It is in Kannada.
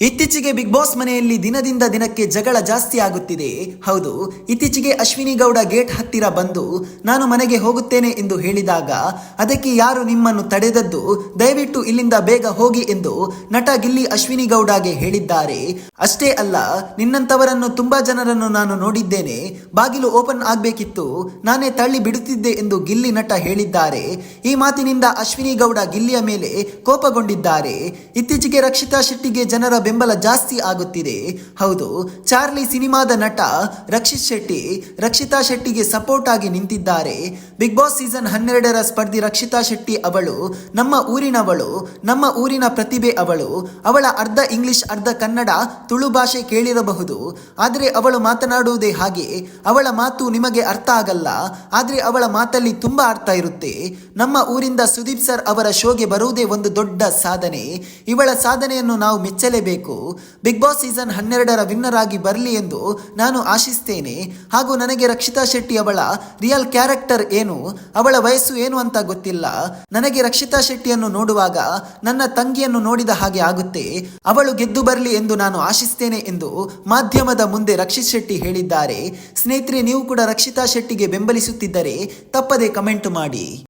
ಇತ್ತೀಚೆಗೆ ಬಿಗ್ ಬಾಸ್ ಮನೆಯಲ್ಲಿ ದಿನದಿಂದ ದಿನಕ್ಕೆ ಜಗಳ ಜಾಸ್ತಿ ಆಗುತ್ತಿದೆ. ಹೌದು, ಇತ್ತೀಚೆಗೆ ಅಶ್ವಿನಿ ಗೌಡ ಗೇಟ್ ಹತ್ತಿರ ಬಂದು, ನಾನು ಮನೆಗೆ ಹೋಗುತ್ತೇನೆ ಎಂದು ಹೇಳಿದಾಗ, ಅದಕ್ಕೆ ಯಾರು ನಿಮ್ಮನ್ನು ತಡೆದದ್ದು? ದಯವಿಟ್ಟು ಇಲ್ಲಿಂದ ಬೇಗ ಹೋಗಿ ಎಂದು ನಟ ಗಿಲ್ಲಿ ಅಶ್ವಿನಿ ಗೌಡಗೆ ಹೇಳಿದ್ದಾರೆ. ಅಷ್ಟೇ ಅಲ್ಲ ನಿನ್ನಂತವರನ್ನು ತುಂಬಾ ಜನರನ್ನು ನಾನು ನೋಡಿದ್ದೇನೆ. ಬಾಗಿಲು ಓಪನ್ ಆಗಬೇಕಿತ್ತು, ನಾನೇ ತಳ್ಳಿ ಬಿಡುತ್ತಿದ್ದೆ ಎಂದು ಗಿಲ್ಲಿ ನಟ ಹೇಳಿದ್ದಾರೆ. ಈ ಮಾತಿನಿಂದ ಅಶ್ವಿನಿ ಗೌಡ ಗಿಲ್ಲಿಯ ಮೇಲೆ ಕೋಪಗೊಂಡಿದ್ದಾರೆ. ಇತ್ತೀಚೆಗೆ ರಕ್ಷಿತಾ ಶೆಟ್ಟಿಗೆ ಜನರ ಬೆಂಬಲ ಜಾಸ್ತಿ ಆಗುತ್ತಿದೆ. ಹೌದು, ಚಾರ್ಲಿ ಸಿನಿಮಾದ ನಟ ರಕ್ಷಿತ್ ಶೆಟ್ಟಿ ರಕ್ಷಿತಾ ಶೆಟ್ಟಿಗೆ ಸಪೋರ್ಟ್ ಆಗಿ ನಿಂತಿದ್ದಾರೆ. ಬಿಗ್ ಬಾಸ್ ಸೀಸನ್ ಹನ್ನೆರಡರ ಸ್ಪರ್ಧಿ ರಕ್ಷಿತಾ ಶೆಟ್ಟಿ ಅವಳು, ನಮ್ಮ ಊರಿನವಳು, ನಮ್ಮ ಊರಿನ ಪ್ರತಿಭೆ ಅವಳು. ಅವಳ ಅರ್ಧ ಇಂಗ್ಲಿಷ್, ಅರ್ಧ ಕನ್ನಡ ತುಳು ಭಾಷೆ ಕೇಳಿರಬಹುದು. ಆದರೆ ಅವಳು ಮಾತನಾಡುವುದೇ ಹಾಗೆ. ಅವಳ ಮಾತು ನಿಮಗೆ ಅರ್ಥ ಆಗಲ್ಲ. ಆದರೆ ಅವಳ ಮಾತಲ್ಲಿ ತುಂಬಾ ಅರ್ಥ ಇರುತ್ತೆ. ನಮ್ಮ ಊರಿಂದ ಸುದೀಪ್ ಸರ್ ಅವರ ಶೋಗೆ ಬರುವುದೇ ಒಂದು ದೊಡ್ಡ ಸಾಧನೆ. ಇವಳ ಸಾಧನೆಯನ್ನು ನಾವು ಮೆಚ್ಚಲೇಬೇಕು. ಬಿಗ್ ಬಾಸ್ ಸೀಸನ್ ಹನ್ನೆರಡರ ವಿನ್ನರ್ ಆಗಿ ಬರಲಿ ಎಂದು ನಾನು ಆಶಿಸ್ತೇನೆ. ಹಾಗೂ ನನಗೆ ರಕ್ಷಿತಾ ಶೆಟ್ಟಿ ಅವಳ ರಿಯಲ್ ಕ್ಯಾರೆಕ್ಟರ್ ಏನು, ಅವಳ ವಯಸ್ಸು ಏನು ಅಂತ ಗೊತ್ತಿಲ್ಲ. ನನಗೆ ರಕ್ಷಿತಾ ಶೆಟ್ಟಿಯನ್ನು ನೋಡುವಾಗ ನನ್ನ ತಂಗಿಯನ್ನು ನೋಡಿದ ಹಾಗೆ ಆಗುತ್ತೆ. ಅವಳು ಗೆದ್ದು ಬರಲಿ ಎಂದು ನಾನು ಆಶಿಸ್ತೇನೆ ಎಂದು ಮಾಧ್ಯಮದ ಮುಂದೆ ರಕ್ಷಿತ್ ಶೆಟ್ಟಿ ಹೇಳಿದ್ದಾರೆ. ಸ್ನೇಹಿತರೆ, ನೀವು ಕೂಡ ರಕ್ಷಿತಾ ಶೆಟ್ಟಿಗೆ ಬೆಂಬಲಿಸುತ್ತಿದ್ದರೆ ತಪ್ಪದೆ ಕಮೆಂಟ್ ಮಾಡಿ.